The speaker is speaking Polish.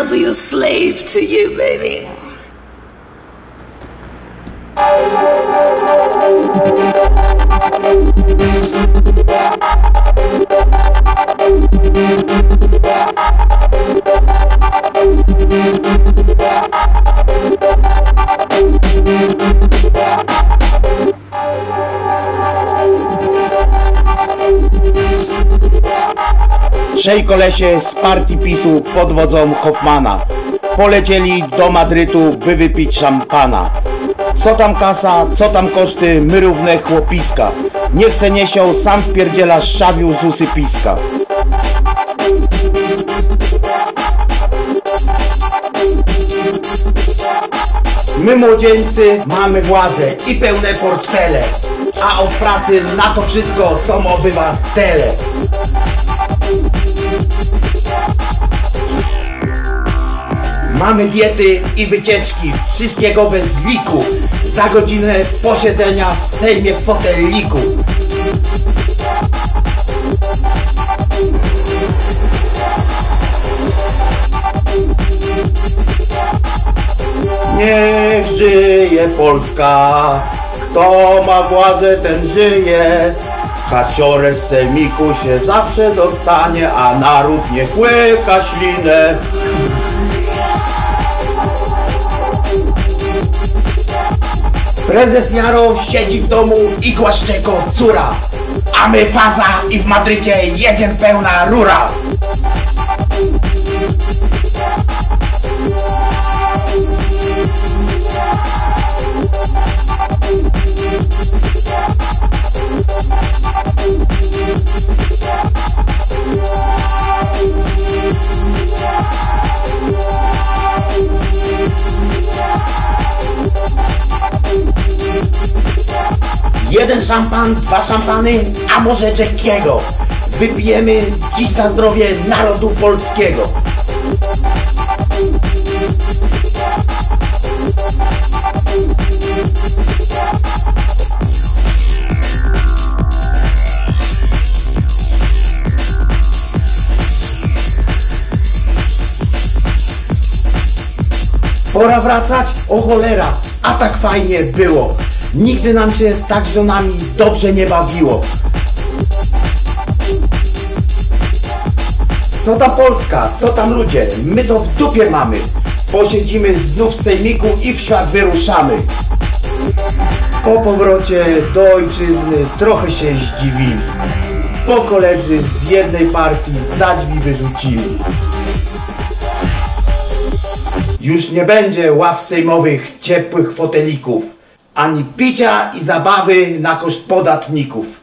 I'll be a slave to you, baby. Trzej kolesie z partii PiSu pod wodzą Hoffmana polecieli do Madrytu, by wypić szampana. Co tam kasa, co tam koszty, my równe chłopiska. Niech se niesią, sam wpierdziela szczawiu z usypiska. My młodzieńcy mamy władzę i pełne portfele, a od pracy na to wszystko są obywatele. Mamy diety i wycieczki, wszystkiego bez liku. Za godzinę posiedzenia w Sejmie w foteliku. Niech żyje Polska, kto ma władzę ten żyje. Kasiorę z sejmiku się zawsze dostanie, a naród niech łyka ślinę. Prezes Jaro siedzi w domu i głaszcze córa, a my faza i w Madrycie jedzie pełna rura. Jeden szampan, dwa szampany, a może Jackiego. Wypijemy dziś za zdrowie narodu polskiego. Pora wracać? O cholera, a tak fajnie było. Nigdy nam się tak żonami dobrze nie bawiło. Co tam Polska? Co tam ludzie? My to w dupie mamy. Posiedzimy znów w sejmiku i w świat wyruszamy. Po powrocie do ojczyzny trochę się zdziwili. Bo koledzy z jednej partii za drzwi wyrzucili. Już nie będzie ław sejmowych, ciepłych fotelików, ani picia i zabawy na koszt podatników.